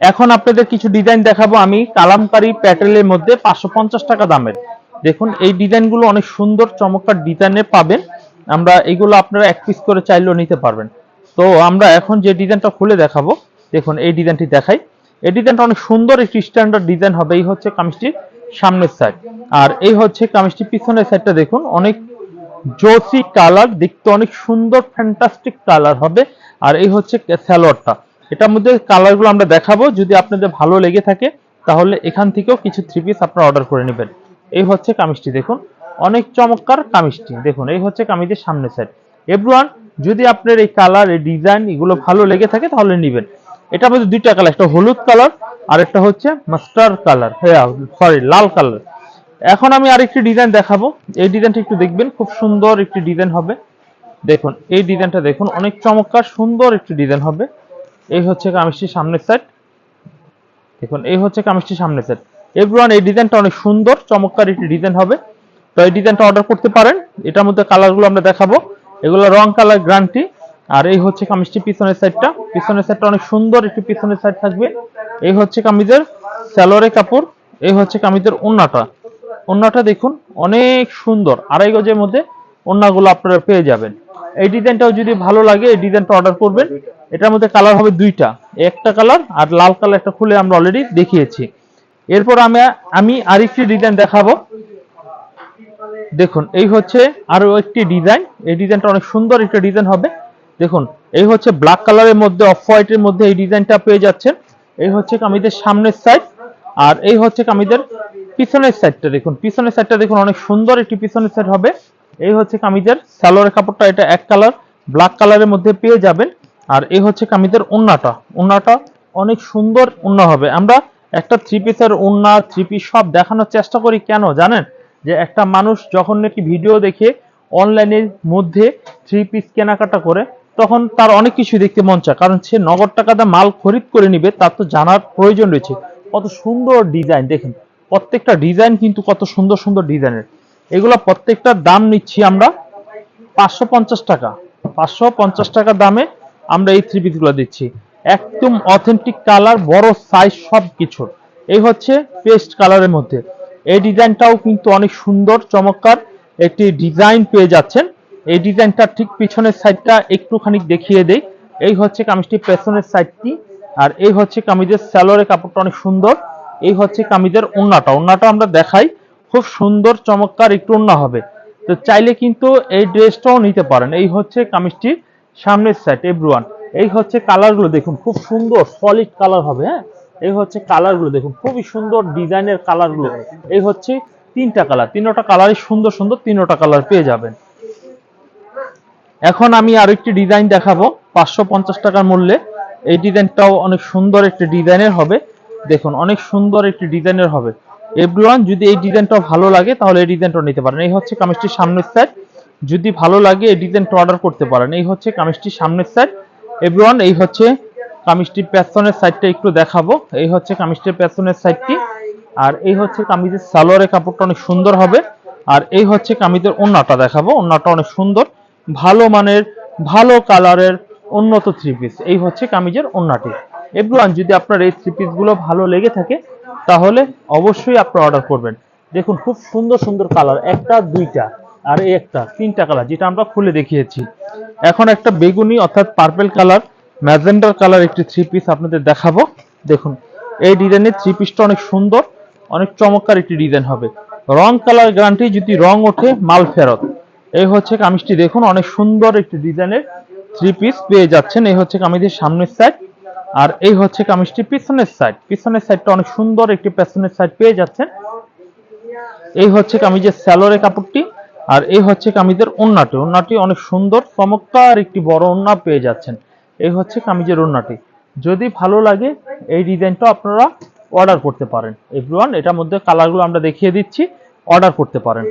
এখন আপনাদের কিছু ডিজাইন দেখাবো। আমি কালামকারী প্যাটেলের মধ্যে পাঁচশো পঞ্চাশ টাকা দামের। দেখুন, এই ডিজাইনগুলো অনেক সুন্দর, চমৎকার ডিজাইনে পাবেন। আমরা এগুলো আপনারা এক পিস করে চাইলেও নিতে পারবেন। তো আমরা এখন যে ডিজাইনটা খুলে দেখাবো, দেখুন, এই ডিজাইনটি দেখাই। এই ডিজাইনটা অনেক সুন্দর, একটি স্ট্যান্ডার্ড ডিজাইন হবে। এই হচ্ছে কামিজটির সামনের সাইড আর এই হচ্ছে কামিজটির পিছনের সাইডটা দেখুন, অনেক জোসি কালার, দেখতে অনেক সুন্দর ফ্যান্টাস্টিক কালার হবে। আর এই হচ্ছে স্যালোয়ারটা এটার মধ্যে কালারগুলো আমরা দেখাবো। যদি আপনাদের ভালো লেগে থাকে, তাহলে এখান থেকেও কিছু থ্রি পিস আপনারা অর্ডার করে নেবেন। এই হচ্ছে কামিজটি, দেখুন। অনেক চমৎকার কামিজটি, দেখুন। এই হচ্ছে কামিজের সামনে সাইড এভরিওয়ান যদি আপনার এই কালার এই ডিজাইন এগুলো ভালো লেগে থাকে, তাহলে নেবেন। এটা মধ্যে দুইটা কালার একটা হলুদ কালার আর একটা হচ্ছে মাস্টার কালার হ্যাঁ সরি লাল কালার এখন আমি আরেকটি ডিজাইন দেখাবো। এই ডিজাইনটা একটু দেখবেন, খুব সুন্দর একটি ডিজাইন হবে। দেখুন, এই ডিজাইনটা দেখুন, অনেক চমৎকার, সুন্দর একটি ডিজাইন হবে। এই হচ্ছে কামিজটির সামনের সাইড দেখুন, এই হচ্ছে কামিজটির সামনের সাইড এভরিওয়ান এই ডিজাইনটা অনেক সুন্দর, চমৎকার একটি ডিজাইন হবে। তো এই ডিজাইনটা অর্ডার করতে পারেন। এটার মধ্যে কালারগুলো আমরা দেখাবো। এগুলো রং কালার গ্রান্টি আর এই হচ্ছে কামিজটি পিছনের সাইডটা পিছনের সাইডটা অনেক সুন্দর, একটি পিছনের সাইড থাকবে। এই হচ্ছে কামিজের স্যালোরে কাপড়। এই হচ্ছে কামিজের ওন্নাটা। ওন্নাটা দেখুন, অনেক সুন্দর। আড়াই গজের মধ্যে ওন্নাগুলো আপনারা পেয়ে যাবেন। এই ডিজাইনটাও যদি ভালো লাগে, এই ডিজাইনটা অর্ডার করবেন। এটার মধ্যে কালার হবে দুইটা। একটা কালার আর লাল কালারটা খুলে আমরা অলরেডি দেখিয়েছি। এরপর আমি আমি আরেকটি ডিজাইন দেখাবো। দেখুন, এই হচ্ছে আরও একটি ডিজাইন এই ডিজাইনটা অনেক সুন্দর একটা ডিজাইন হবে। দেখুন, এই হচ্ছে ব্ল্যাক কালারের মধ্যে অফ হোয়াইটের মধ্যে এই ডিজাইনটা পেয়ে যাচ্ছেন। এই হচ্ছে কামিজের সামনের সাইড আর এই হচ্ছে কামিজের পিছনের সাইডটা দেখুন, পিছনের সাইডটা দেখুন, অনেক সুন্দর একটি পিছনের সাইড হবে। এই হচ্ছে কামিজের সালোয়ারের কাপড়টা, এটা এক কালার ব্ল্যাক কালারের মধ্যে পেয়ে যাবেন। আর এই হচ্ছে কামিজের উন্নাটা। উন্নাটা অনেক সুন্দর ওন্না হবে। আমরা একটা থ্রি পিসের ওন্না থ্রি পিস সব দেখানোর চেষ্টা করি কেন জানেন? যে একটা মানুষ যখন নাকি ভিডিও দেখে অনলাইনের মধ্যে থ্রি পিস কেনাকাটা করে, তখন তার অনেক কিছু দেখতে মন চায়। কারণ সে নগদ টাকা টাকাতে মাল খরিদ করে নিবে, তার তো জানার প্রয়োজন রয়েছে। কত সুন্দর ডিজাইন দেখেন। প্রত্যেকটা ডিজাইন কিন্তু কত সুন্দর সুন্দর ডিজাইনের এগুলো প্রত্যেকটার দাম নিচ্ছি আমরা পাঁচশো পঞ্চাশ টাকা। পাঁচশো পঞ্চাশ টাকা দামে আমরা এই থ্রি পিসগুলো দিচ্ছি। একদম অথেন্টিক কালার বড় সাইজ সব কিছুর এই হচ্ছে পেস্ট কালারের মধ্যে। এই ডিজাইনটাও কিন্তু অনেক সুন্দর, চমৎকার। একটি ডিজাইন পেয়ে যাচ্ছেন। এই ডিজাইনটা ঠিক পিছনের সাইডটা একটুখানি দেখিয়ে দেই। এই হচ্ছে কামিজটির পেছনের সাইডটি আর এই হচ্ছে কামিজের স্যালোরের কাপড়টা অনেক সুন্দর। এই হচ্ছে কামিজের ওন্নাটা। ওন্নাটা আমরা দেখাই। খুব সুন্দর, চমৎকার, একটু ওন্না হবে। তো চাইলে কিন্তু এই ড্রেসটাও নিতে পারেন। এই হচ্ছে কামিজটির সামনের সাইড এভরিওয়ান এই হচ্ছে কালারগুলো দেখুন, খুব সুন্দর সলিড কালার হবে হ্যাঁ? এই হচ্ছে কালারগুলো দেখুন, খুবই সুন্দর ডিজাইনের কালারগুলো এই হচ্ছে তিনটা কালার তিনটা কালারই সুন্দর সুন্দর তিনটা কালার পেয়ে যাবেন। এখন আমি আরেকটি ডিজাইন দেখাবো, পাঁচশো পঞ্চাশ টাকার মূল্যে। এই ডিজাইনটাও অনেক সুন্দর একটি ডিজাইনের হবে। দেখুন, অনেক সুন্দর একটি ডিজাইনের হবে। এভরিওয়ান যদি এই ডিজাইনটা ভালো লাগে, তাহলে এই ডিজাইনটা নিতে পারেন। এই হচ্ছে কামিজটির সামনের সাইড যদি ভালো লাগে, এই ডিজাইনটা অর্ডার করতে পারেন। এই হচ্ছে কামিজটির সামনের সাইড এভরিওয়ান এই হচ্ছে কামিজটির পেছনের সাইডটা একটু দেখাবো। এই হচ্ছে কামিজটির পেছনের সাইডটি আর এই হচ্ছে কামিজের সালোয়ারের কাপড়টা অনেক সুন্দর হবে। আর এই হচ্ছে কামিজের ওন্নাটা দেখাবো। ওন্নাটা অনেক সুন্দর। ভালো মানের, ভালো কালারের উন্নত থ্রি পিস এই হচ্ছে কামিজের ওন্নাটি। এভরিওয়ান যদি আপনার এই থ্রি পিসগুলো ভালো লেগে থাকে, তাহলে অবশ্যই আপনারা অর্ডার করবেন। দেখুন, খুব সুন্দর সুন্দর কালার একটা, দুইটা। আর এই একটা, তিনটা কালার যেটা আমরা খুলে দেখিয়েছি। এখন একটা বেগুনি, অর্থাৎ পার্পেল কালার ম্যাজেন্ডার কালার একটি থ্রি পিস আপনাদের দেখাবো। দেখুন, এই ডিজাইনের থ্রি পিসটা অনেক সুন্দর, অনেক চমৎকার একটি ডিজাইন হবে। রং কালার গ্যারান্টি যদি রং ওঠে, মাল ফেরত। এই হচ্ছে কামিজটি, দেখুন, অনেক সুন্দর একটি ডিজাইনের থ্রি পিস পেয়ে যাচ্ছেন। এই হচ্ছে কামিজের সামনের সাইড আর এই হচ্ছে কামিজটি পিছনের সাইড পিছনের সাইডটা অনেক সুন্দর একটি পেছনের সাইড পেয়ে যাচ্ছেন। এই হচ্ছে কামিজের স্যালোরের কাপড়টি। আর এই হচ্ছে কামিজের ওন্নাটি। ওন্নাটি অনেক সুন্দর, চমৎকার একটি বড় ওন্না পেয়ে যাচ্ছেন। এই হচ্ছে কামিজের ওন্নাটি। যদি ভালো লাগে, এই ডিজাইনটা আপনারা অর্ডার করতে পারেন। এভরিওয়ান এটার মধ্যে কালারগুলো আমরা দেখিয়ে দিচ্ছি অর্ডার করতে পারেন।